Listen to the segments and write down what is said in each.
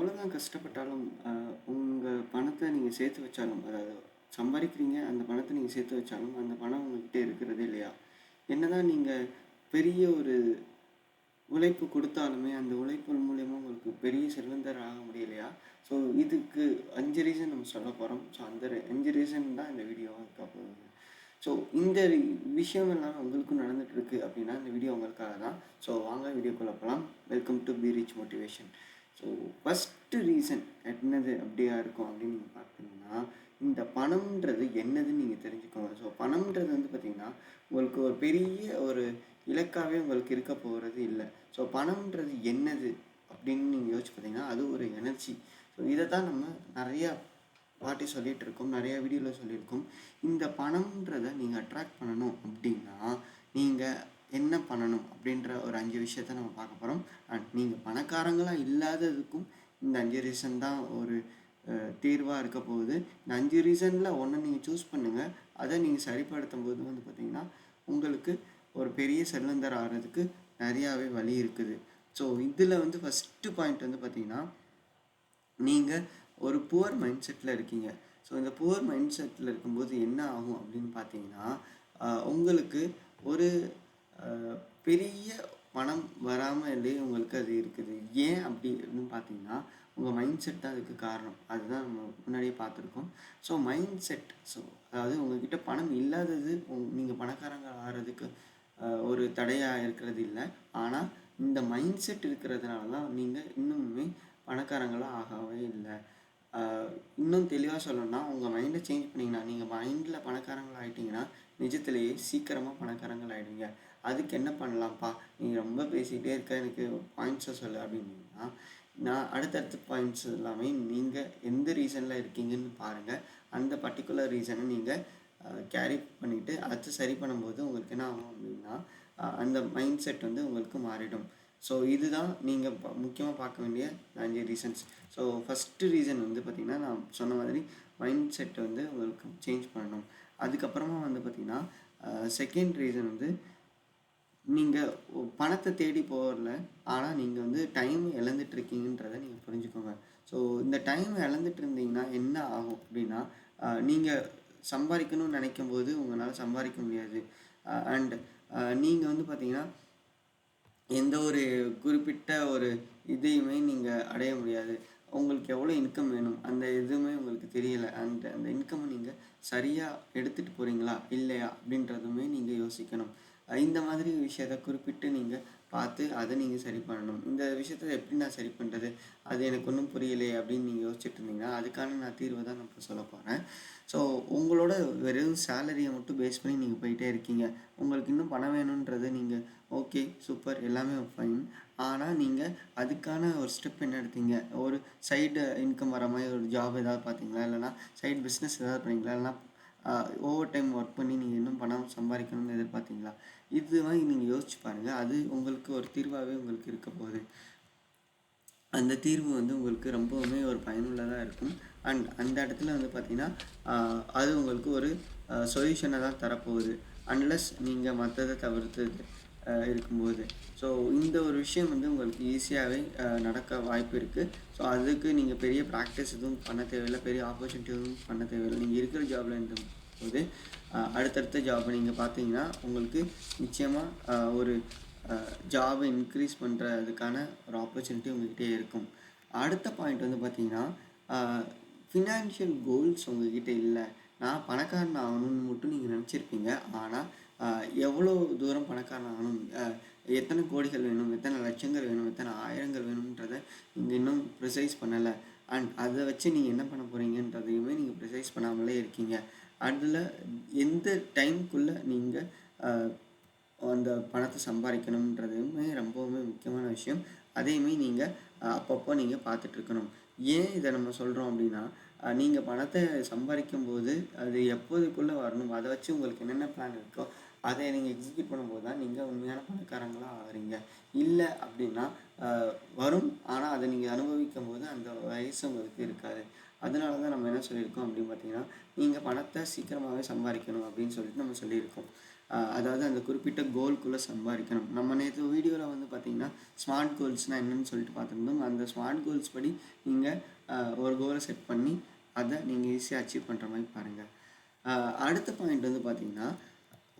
எவ்வளோ தான் கஷ்டப்பட்டாலும் உங்கள் பணத்தை நீங்கள் சேர்த்து வச்சாலும் அதாவது சம்பாதிக்கிறீங்க அந்த பணத்தை நீங்கள் சேர்த்து வச்சாலும் அந்த பணம் உங்கள்கிட்ட இருக்கிறதே இல்லையா? என்ன தான் நீங்கள் பெரிய ஒரு உழைப்பு கொடுத்தாலுமே அந்த உழைப்பு மூலயமா உங்களுக்கு பெரிய செல்வந்தர் ஆக முடியலையா? ஸோ இதுக்கு அஞ்சு ரீசன் நம்ம சொல்ல போகிறோம் ஸோ அந்த அஞ்சு ரீசன் தான் இந்த வீடியோவாக இருக்க போகுது. ஸோ இந்த விஷயம் எல்லாம் உங்களுக்கும் நடந்துகிட்ருக்கு அப்படின்னா இந்த வீடியோ உங்களுக்காக தான் ஸோ வாங்க வீடியோக்குள்ளே போகலாம் welcome to be rich motivation so first reason என்னது அப்படியா இருக்கும் அப்படின்னு நீங்கள் பார்த்தீங்கன்னா இந்த பணம்ன்றது என்னதுன்னு நீங்கள் தெரிஞ்சுக்கோங்க. ஸோ பணம்ன்றது வந்து பார்த்திங்கன்னா உங்களுக்கு ஒரு பெரிய ஒரு இலக்காகவே உங்களுக்கு இருக்க போகிறது இல்லை. ஸோ பணம்ன்றது என்னது அப்படின்னு நீங்கள் யோசிச்சு பார்த்தீங்கன்னா அது ஒரு எனர்ஜி. ஸோ இதை தான் நம்ம நிறையா வாட்டி சொல்லிகிட்டு இருக்கோம் நிறையா வீடியோவில் சொல்லியிருக்கோம். இந்த பணம்ன்றதை நீங்கள் அட்ராக்ட் பண்ணணும் அப்படின்னா நீங்கள் என்ன பண்ணணும் அப்படின்ற ஒரு அஞ்சு விஷயத்த நம்ம பார்க்க போகிறோம் அண்ட் நீங்கள் பணக்காரங்களாக இல்லாததுக்கும் இந்த அஞ்சு ரீசன் தான் ஒரு தீர்வாக இருக்க போகுது. இந்த அஞ்சு ரீசனில் ஒன்று நீங்கள் சூஸ் பண்ணுங்கள் அதை நீங்கள் சரிப்படுத்தும் போது வந்து பார்த்திங்கன்னா உங்களுக்கு ஒரு பெரிய செல்வந்தர் ஆகிறதுக்கு நிறையாவே வழி இருக்குது. ஸோ இதில் வந்து ஃபஸ்ட்டு பாயிண்ட் வந்து பார்த்தீங்கன்னா நீங்கள் ஒரு புவர் மைண்ட் செட்டில் இருக்கீங்க. ஸோ இந்த புவர் மைண்ட் செட்டில் இருக்கும்போது என்ன ஆகும் அப்படின்னு பார்த்தீங்கன்னா உங்களுக்கு ஒரு பெரிய பணம் வராமல் இல்லை உங்களுக்கு அது இருக்குது. ஏன் அப்படின்னு பார்த்தீங்கன்னா உங்கள் மைண்ட் செட் தான் அதுக்கு காரணம். அதுதான் நம்ம முன்னாடியே பார்த்துருக்கோம். ஸோ மைண்ட் செட் ஸோ அதாவது உங்ககிட்ட பணம் இல்லாதது நீங்கள் பணக்காரங்க ஆகிறதுக்கு ஒரு தடையாக இருக்கிறது இல்லை. ஆனால் இந்த மைண்ட் செட் இருக்கிறதுனால தான் நீங்கள் இன்னுமே பணக்காரங்களாக ஆகவே இல்லை. இன்னும் தெளிவாக சொல்லணும்னா உங்கள் மைண்டை சேஞ்ச் பண்ணிங்கன்னா நீங்கள் மைண்டில் பணக்காரங்களா ஆகிட்டிங்கன்னா நிஜத்திலேயே சீக்கிரமாக பணக்காரங்கள் ஆயிடுவீங்க அதுக்கு என்ன பண்ணலாம்ப்பா? நீ ரொம்ப பேசிகிட்டே இருக்க எனக்கு பாயிண்ட்ஸை சொல்லு அப்படின்னா நான் அடுத்தடுத்த பாயிண்ட்ஸ் எல்லாமே நீங்கள் எந்த ரீசனில் இருக்கீங்கன்னு பாருங்கள் அந்த பர்டிகுலர் ரீசனை நீங்கள் கேரி பண்ணிவிட்டு அடுத்து சரி பண்ணும்போது உங்களுக்கு என்ன ஆகும் அப்படின்னா அந்த மைண்ட் செட் வந்து உங்களுக்கு மாறிடும். ஸோ இதுதான் நீங்கள் முக்கியமாக பார்க்க வேண்டிய அஞ்சு ரீசன்ஸ் ஸோ ஃபஸ்ட்டு ரீசன் வந்து பார்த்திங்கன்னா நான் சொன்ன மாதிரி மைண்ட் செட் வந்து உங்களுக்கு சேஞ்ச் பண்ணணும். அதுக்கப்புறமா வந்து பார்த்திங்கன்னா செகண்ட் ரீசன் வந்து நீங்கள் பணத்தை தேடி போகல ஆனால் நீங்கள் வந்து டைம் இழந்துட்டு இருக்கீங்கன்றதை நீங்கள் புரிஞ்சுக்கோங்க. ஸோ இந்த டைம் இழந்துட்டு இருந்தீங்கன்னா என்ன ஆகும் அப்படின்னா நீங்கள் சம்பாதிக்கணும்னு நினைக்கும் போது உங்களால் சம்பாதிக்க முடியாது. அண்ட் நீங்கள் வந்து பார்த்தீங்கன்னா எந்த ஒரு குறிப்பிட்ட ஒரு இதையுமே நீங்கள் அடைய முடியாது. உங்களுக்கு எவ்வளோ இன்கம் வேணும் அந்த எதுவுமே உங்களுக்கு தெரியல அந்த அந்த இன்கம்மை நீங்கள் சரியாக எடுத்துகிட்டு போகிறீங்களா இல்லையா அப்படின்றதுமே நீங்கள் யோசிக்கணும். இந்த மாதிரி விஷயத்த குறிப்பிட்டு நீங்கள் பார்த்து அதை நீங்கள் சரி பண்ணணும். இந்த விஷயத்த எப்படி நான் சரி பண்ணுறது அது எனக்கு ஒன்றும் புரியலையே அப்படின்னு நீங்கள் யோசிச்சுட்டு இருந்தீங்கன்னா அதுக்கான நான் தீர்வை தான் நான் இப்போ சொல்ல போகிறேன் ஸோ உங்களோட வெறும் சேலரியை மட்டும் பேஸ் பண்ணி நீங்கள் போயிட்டே இருக்கீங்க. உங்களுக்கு இன்னும் பணம் வேணுன்றது நீங்கள் ஓகே சூப்பர் எல்லாமே ஃபைன் ஆனால் நீங்கள் அதுக்கான ஒரு ஸ்டெப் என்ன எடுத்தீங்க? ஒரு சைடு இன்கம் வர மாதிரி ஒரு ஜாப் ஏதாவது பார்த்தீங்களா? இல்லைனா சைடு பிஸ்னஸ் ஏதாவது பண்ணீங்களா? இல்லைனா ஓவர் டைம் ஒர்க் பண்ணி நீங்கள் இன்னும் பணம் சம்பாதிக்கணும்னு எதிர்பார்த்தீங்களா? இது மாதிரி நீங்கள் யோசிச்சு பாருங்கள் அது உங்களுக்கு ஒரு தீர்வாகவே உங்களுக்கு இருக்க போகுது. அந்த தீர்வு வந்து உங்களுக்கு ரொம்பவுமே ஒரு பயனுள்ளதாக இருக்கும். அண்ட் அந்த இடத்துல வந்து பார்த்தீங்கன்னா அது உங்களுக்கு ஒரு சொல்யூஷனை தான் தரப்போகுது. அன்லஸ் நீங்கள் மற்றதை தவிர்த்து இருக்கும்போது. ஸோ இந்த ஒரு விஷயம் வந்து உங்களுக்கு ஈஸியாகவே நடக்க வாய்ப்பு இருக்குது ஸோ அதுக்கு நீங்கள் பெரிய ப்ராக்டிஸ் எதுவும் பண்ண தேவையில்லை. பெரிய ஆப்பர்ச்சுனிட்டி எதுவும் பண்ண தேவையில்லை. நீங்கள் இருக்கிற ஜாபில் போது அடுத்தடுத்த ஜாபை நீங்கள் பார்த்தீங்கன்னா உங்களுக்கு நிச்சயமாக ஒரு ஜாபை இன்க்ரீஸ் பண்ணுறதுக்கான ஒரு ஆப்பர்ச்சுனிட்டி உங்கள்கிட்டே இருக்கும். அடுத்த பாயிண்ட் வந்து பார்த்தீங்கன்னா ஃபினான்ஷியல் கோல்ஸ் உங்கள்கிட்ட இல்லை. நான் பணக்காரன் ஆகணும்னு மட்டும் நீங்கள் நினச்சிருப்பீங்க. ஆனால் எவ்வளோ தூரம் பணக்காரன் ஆகணும்? எத்தனை கோடிகள் வேணும்? எத்தனை லட்சங்கள் வேணும்? எத்தனை ஆயிரங்கள் வேணுன்றதை நீங்கள் இன்னும் ப்ரிசைஸ் பண்ணலை. அண்ட் அதை வச்சு நீங்கள் என்ன பண்ண போகிறீங்கன்றதையுமே நீங்கள் ப்ரிசைஸ் பண்ணாமலே இருக்கீங்க. அதில் எந்த டைம்குள்ளே நீங்கள் அந்த பணத்தை சம்பாதிக்கணுன்றதுமே ரொம்பவுமே முக்கியமான விஷயம். அதையுமே நீங்கள் அப்பப்போ நீங்கள் பார்த்துட்ருக்கணும். ஏன் இதை நம்ம சொல்கிறோம் அப்படின்னா நீங்கள் பணத்தை சம்பாதிக்கும் போது அது எப்போதுக்குள்ளே வரணும்? அதை வச்சு உங்களுக்கு என்னென்ன பிளான் இருக்கோ அதை நீங்கள் எக்ஸிக்யூட் பண்ணும்போது தான் நீங்கள் உண்மையான பணக்காரங்களாக ஆகிறீங்க இல்லை அப்படின்னா வரும். ஆனால் அதை நீங்கள் அனுபவிக்கும் போது அந்த வயசு உங்களுக்கு இருக்காது. அதனால தான் நம்ம என்ன சொல்லியிருக்கோம் அப்படின்னு பார்த்தீங்கன்னா நீங்கள் பணத்தை சீக்கிரமாகவே சம்பாதிக்கணும் அப்படின்னு சொல்லிட்டு நம்ம சொல்லியிருக்கோம். ஆஹ் அதாவது அந்த குறிப்பிட்ட கோல்குள்ளே சம்பாதிக்கணும். நம்ம நேற்று வீடியோவில் வந்து பார்த்தீங்கன்னா ஸ்மார்ட் கோல்ஸ்னால் என்னன்னு சொல்லிட்டு பார்த்துருந்தோம். அந்த ஸ்மார்ட் கோல்ஸ் படி நீங்கள் ஒரு கோலை செட் பண்ணி அதை நீங்கள் ஈஸியாக அச்சீவ் பண்ணுற மாதிரி பாருங்கள் அடுத்த பாயிண்ட் வந்து பார்த்திங்கன்னா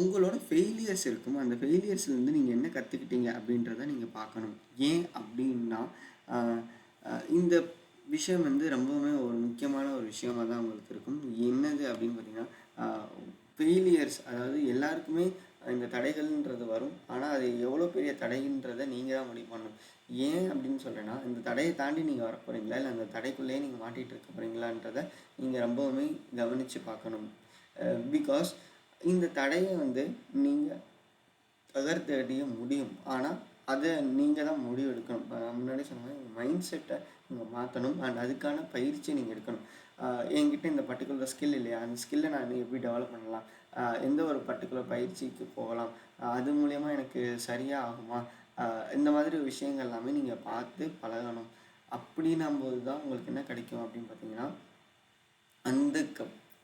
உங்களோட ஃபெயிலியர்ஸ் இருக்கும் அந்த ஃபெயிலியர்ஸ்லேருந்து நீங்கள் என்ன கற்றுக்கிட்டீங்க அப்படின்றத நீங்கள் பார்க்கணும். ஏன் அப்படின்னா இந்த விஷயம் வந்து ரொம்பவுமே ஒரு முக்கியமான ஒரு விஷயமாக தான் உங்களுக்கு இருக்கும். என்னது அப்படின்னு பார்த்தீங்கன்னா ஃபெயிலியர்ஸ் அதாவது எல்லாருக்குமே இந்த தடைகள்ன்றது வரும். ஆனால் அது எவ்வளோ பெரிய தடைன்றதை நீங்கள் தான் முடிவு பண்ணணும். ஏன் அப்படின்னு சொல்கிறேன்னா இந்த தடையை தாண்டி நீங்கள் வர போகிறீங்களா இல்லை அந்த தடைக்குள்ளேயே நீங்கள் மாட்டிகிட்டு இருக்க போகிறீங்களான்றதை நீங்கள் ரொம்பவுமே கவனித்து பார்க்கணும். பிகாஸ் இந்த தடையை வந்து நீங்கள் தகர்த்தடிய முடியும். ஆனால் அதை நீங்கள் தான் முடிவு எடுக்கணும். நான் முன்னாடி சொன்ன மைண்ட் செட்டை நீங்கள் மாற்றணும் அண்ட் அதுக்கான பயிற்சியை நீங்கள் எடுக்கணும். என்கிட்ட இந்த பர்டிகுலர் ஸ்கில் இல்லையா? அந்த ஸ்கில்லை நான் எப்படி டெவலப் பண்ணலாம்? எந்த ஒரு பர்டிகுலர் பயிற்சிக்கு போகலாம்? அது மூலயமா எனக்கு சரியாக ஆகுமா? இந்த மாதிரி விஷயங்கள் எல்லாமே நீங்கள் பார்த்து பழகணும். அப்படின்னும் போது தான் உங்களுக்கு என்ன கிடைக்கும் அப்படின்னு பார்த்தீங்கன்னா அந்த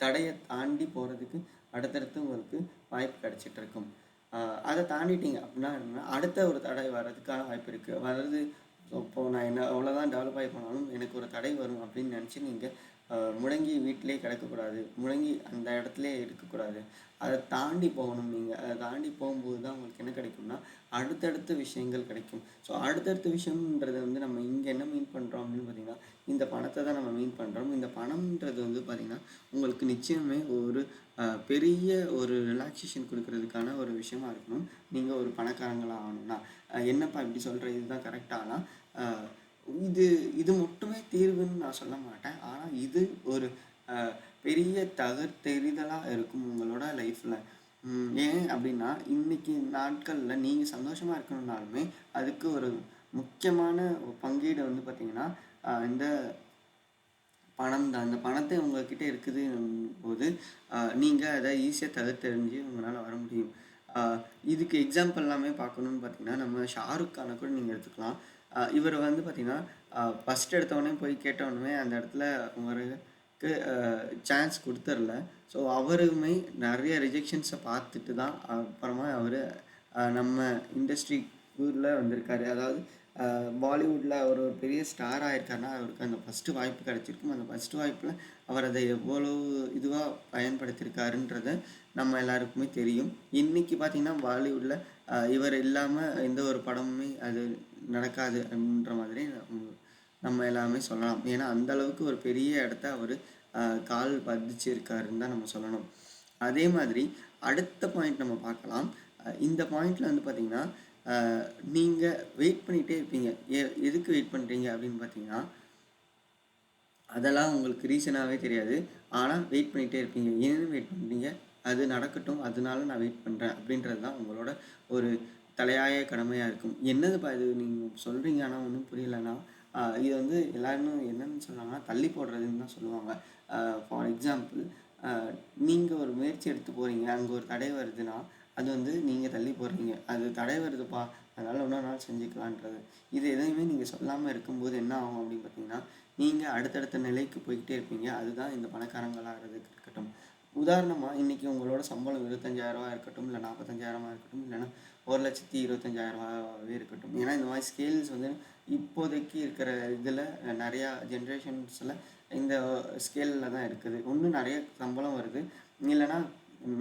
தடையை தாண்டி போகிறதுக்கு அடுத்தடுத்து உங்களுக்கு வாய்ப்பு கிடச்சிட்டு இருக்கும் அதை தாண்டிட்டீங்க அப்படின்னா என்ன? அடுத்த ஒரு தடை வர்றதுக்கான வாய்ப்பு இருக்குது வர்றது இப்போது நான் என்ன அவ்வளோதான் டெவலப் ஆகி போனாலும் எனக்கு ஒரு தடை வரும் அப்படின்னு நினச்சி நீங்கள் முடங்கி வீட்டிலே கிடக்கக்கூடாது. முடங்கி அந்த இடத்துலே இருக்கக்கூடாது. அதை தாண்டி போகணும் நீங்கள் அதை தாண்டி போகும்போது தான் உங்களுக்கு என்ன கிடைக்கும்னா அடுத்தடுத்த விஷயங்கள் கிடைக்கும். ஸோ அடுத்தடுத்த விஷயம்ன்றது வந்து நம்ம இங்கே என்ன மீன் பண்ணுறோம் அப்படின்னு பார்த்தீங்கன்னா இந்த பணத்தை தான் நம்ம மீன் பண்ணுறோம் இந்த பணம்ன்றது வந்து பார்த்திங்கன்னா உங்களுக்கு நிச்சயமே ஒரு பெரிய ஒரு ரிலாக்ஸேஷன் கொடுக்கறதுக்கான ஒரு விஷயமா இருக்கணும். நீங்கள் ஒரு பணக்காரங்களாக ஆகணும்னா. என்னப்பா இப்படி சொல்கிற இதுதான் கரெக்டானா இது இது மட்டுமே தீர்வுன்னு நான் சொல்ல மாட்டேன். ஆனால் இது ஒரு பெரிய தகர்த்தெறிதலாக இருக்கும் உங்களோட லைஃப்பில் ஏன் அப்படின்னா இன்னைக்கு நாட்களில் நீங்கள் சந்தோஷமாக இருக்கணும்னாலுமே அதுக்கு ஒரு முக்கியமான பங்கீடு வந்து பார்த்திங்கன்னா இந்த பணம் தான். அந்த பணத்தை உங்ககிட்ட இருக்குது போது நீங்கள் அதை ஈஸியாக தவிர்த்தெறிஞ்சு உங்களால் வர முடியும். இதுக்கு எக்ஸாம்பிள் எல்லாமே பார்க்கணுன்னு பார்த்தீங்கன்னா நம்ம ஷாருக் கானை கூட நீங்கள் எடுத்துக்கலாம். இவர் வந்து பார்த்தீங்கன்னா ஃபஸ்ட் எடுத்தவொடனே போய் கேட்டவொடனே அந்த இடத்துல அவருக்கு சான்ஸ் கொடுத்துர்ல. ஸோ அவருமே நிறைய ரிஜெக்ஷன்ஸை பார்த்துட்டு தான் அப்புறமா அவர் நம்ம இண்டஸ்ட்ரிக்குள்ளே வந்திருக்காரு. அதாவது பாலிவுட்டில் அவர் ஒரு பெரிய ஸ்டார் ஆயிருக்காருன்னா அவருக்கு அந்த ஃபஸ்ட்டு வாய்ப்பு கிடச்சிருக்கும். அந்த ஃபஸ்ட்டு வாய்ப்பில் அவர் அதை எவ்வளோ இதுவாக பயன்படுத்தியிருக்காருன்றத நம்ம எல்லாருக்குமே தெரியும். இன்றைக்கி பார்த்தீங்கன்னா பாலிவுட்டில் இவர் இல்லாமல் எந்த ஒரு படமுமே அது நடக்காது அப்படின்ற மாதிரி நம்ம- எல்லாமே சொல்லலாம். ஏன்னா அந்த அளவுக்கு ஒரு பெரிய இடத்த அவர் கால் பதிச்சிருக்காருன்னு தான் நம்ம சொல்லணும். அதே மாதிரி அடுத்த பாயிண்ட் நம்ம பார்க்கலாம். இந்த பாயிண்ட்ல வந்து பார்த்தீங்கன்னா நீங்கள் வெயிட் பண்ணிகிட்டே இருப்பீங்க. எ எதுக்கு வெயிட் பண்ணுறீங்க அப்படின்னு பார்த்தீங்கன்னா அதெல்லாம் உங்களுக்கு ரீசனாகவே தெரியாது. ஆனால் வெயிட் பண்ணிகிட்டே இருப்பீங்க. ஏன்னு வெயிட் பண்ணுறீங்க அது நடக்கட்டும். அதனால நான் வெயிட் பண்ணுறேன் அப்படின்றது தான் உங்களோட ஒரு தலையாய கடமையாக இருக்கும். என்னதுப்பா இது? நீங்கள் சொல்கிறீங்க ஆனால் ஒன்றும் புரியலன்னா இது வந்து எல்லாருமே என்னென்னு சொல்லுவாங்கன்னா தள்ளி போடுறதுன்னு தான் சொல்லுவாங்க. ஃபார் எக்ஸாம்பிள் நீங்கள் ஒரு முயற்சி எடுத்து போகிறீங்க அங்கே ஒரு தடை வருதுன்னா அது வந்து நீங்கள் தள்ளி போடுறீங்க. அது தடை வருதுப்பா அதனால் இன்னொரு நாள் செஞ்சுக்கலான்றது. இது எதையுமே நீங்கள் சொல்லாமல் இருக்கும்போது என்ன ஆகும் அப்படின்னு பார்த்தீங்கன்னா நீங்கள் அடுத்தடுத்த நிலைக்கு போய்கிட்டே இருப்பீங்க. அதுதான் இந்த பணக்காரங்களாகிறதுக்கு இருக்கட்டும். உதாரணமாக இன்றைக்கி உங்களோட சம்பளம் இருபத்தஞ்சாயிரரூவா இருக்கட்டும் இல்லை நாற்பத்தஞ்சாயிரமா இருக்கட்டும் இல்லைன்னா ஒரு லட்சத்தி இருபத்தஞ்சாயிரரூவாவே இருக்கட்டும். ஏன்னா இந்த மாதிரி ஸ்கேல்ஸ் வந்து இப்போதைக்கு இருக்கிற இதில் நிறையா ஜென்ரேஷன்ஸில் இந்த ஸ்கேலில் தான் இருக்குது. ஒன்றும் நிறைய சம்பளம் வருது. இல்லைன்னா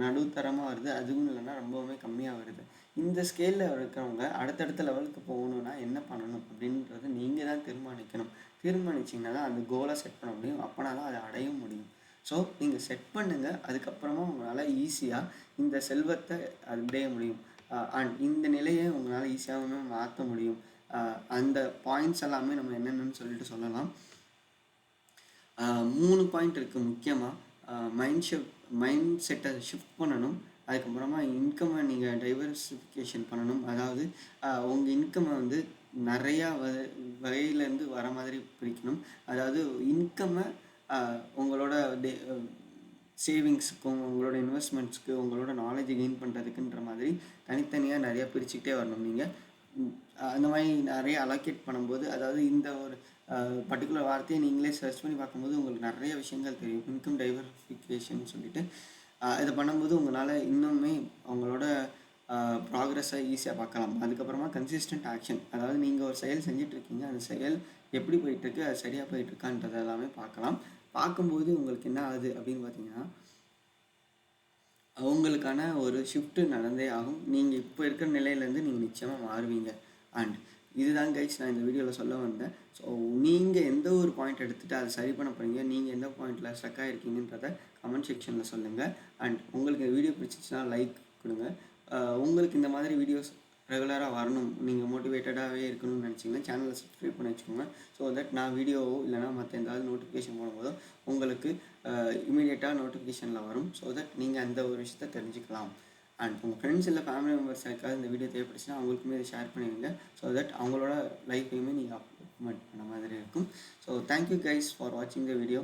நடுத்தரமாக வருது. அதுவும் இல்லைன்னா ரொம்பவுமே கம்மியாக வருது. இந்த ஸ்கேலில் இருக்கிறவங்க அடுத்தடுத்த லெவலுக்கு போகணுன்னா என்ன பண்ணணும் அப்படின்றது நீங்கள் தான் தீர்மானிக்கணும். தீர்மானிச்சிங்கன்னா தான் அந்த கோலை செட் பண்ண முடியும். அப்போனா தான் அதை அடைய முடியும். ஸோ நீங்கள் செட் பண்ணுங்கள் அதுக்கப்புறமா உங்களால் ஈஸியாக இந்த செல்வத்தை அடைய முடியும். Uh, அண்ட் இந்த நிலையை உங்களால் ஈஸியாகவுமே மாற்ற முடியும். Uh, அந்த பாயிண்ட்ஸ் எல்லாமே நம்ம என்னென்னு சொல்லிட்டு சொல்லலாம். Uh, மூணு பாயிண்ட் இருக்குது முக்கியமாக மைண்ட் ஷிஃப்ட் மைண்ட் செட்டை ஷிஃப்ட் பண்ணணும். அதுக்கப்புறமா இன்கம்மை நீங்கள் டைவர்சிஃபிகேஷன் பண்ணணும். அதாவது உங்கள் இன்கம்மை வந்து நிறையா வ வகையிலேருந்து வர மாதிரி பிரிக்கணும். அதாவது இன்கம்மை உங்களோட டே சேவிங்ஸுக்கும் உங்களோட இன்வெஸ்ட்மெண்ட்ஸ்க்கு உங்களோட நாலேஜ் கெயின் பண்ணுறதுக்குன்ற மாதிரி தனித்தனியாக நிறையா பிரிச்சுக்கிட்டே வரணும் நீங்கள் அந்த மாதிரி நிறைய அலோகேட் பண்ணும்போது அதாவது இந்த ஒரு பர்டிகுலர் வார்த்தையை நீங்களே சர்ச் பண்ணி பார்க்கும்போது உங்களுக்கு நிறைய விஷயங்கள் தெரியும். இன்கம் டைவர்ஃபிகேஷன் சொல்லிட்டு. இதை பண்ணும்போது உங்களால் இன்னுமே அவங்களோட ப்ராக்ரஸை ஈஸியாக பார்க்கலாம். அதுக்கப்புறமா கன்சிஸ்டன்ட் ஆக்ஷன் அதாவது நீங்கள் ஒரு செயல் செஞ்சிட்ருக்கீங்க அந்த செயல் எப்படி போயிட்டுருக்கு அது சரியாக போயிட்டுருக்கான்றது எல்லாமே பார்க்கலாம். பார்க்கும்போது உங்களுக்கு என்ன ஆகுது அப்படின்னு பார்த்தீங்கன்னா அவங்களுக்கான ஒரு ஷிஃப்ட்டு நடந்தே ஆகும். நீங்கள் இப்போ இருக்கிற நிலையிலேருந்து நீங்கள் நிச்சயமாக மாறுவீங்க. அண்ட் இதுதான் கைஸ் நான் இந்த வீடியோவில் சொல்ல வந்தேன். ஸோ நீங்கள் எந்த ஒரு பாயிண்ட் எடுத்துகிட்டு அதை சரி பண்ண போகிறீங்க நீங்கள் எந்த பாயிண்டில் ஸ்டக் ஆகிருக்கீங்கன்றத கமெண்ட் செக்ஷனில் சொல்லுங்கள் அண்ட் உங்களுக்கு வீடியோ பிடிச்சிச்சுன்னா லைக் கொடுங்க. உங்களுக்கு இந்த மாதிரி வீடியோஸ் ரெகுலராக வரணும். நீங்கள் மோட்டிவேட்டடாகவே இருக்கணும்னு நினச்சிங்கன்னா சேனலை சப்ஸ்கிரைப் பண்ணி வச்சுக்கோங்க. ஸோ தட் நான் வீடியோவோ இல்லைனா மற்ற எதாவது நோட்டிஃபிகேஷன் போடும்போதோ உங்களுக்கு இமீடியட்டாக நோட்டிஃபிகேஷனில் வரும். ஸோ தட் நீங்கள் அந்த ஒரு விஷயத்தை தெரிஞ்சுக்கலாம். அண்ட் உங்கள் ஃப்ரெண்ட்ஸ் இல்லை ஃபேமிலி மெம்பர்ஸ் யாருக்காவது இந்த வீடியோ தேவைப்படுச்சுன்னா அவங்களுக்குமே இதை ஷேர் பண்ணிடுங்க. ஸோ தட் அவங்களோட லைஃப்பையுமே நீங்கள் அப்லோட் பண்ண மாதிரி இருக்கும். ஸோ தேங்க்யூ கைஸ் ஃபார் வாட்சிங் த வீடியோ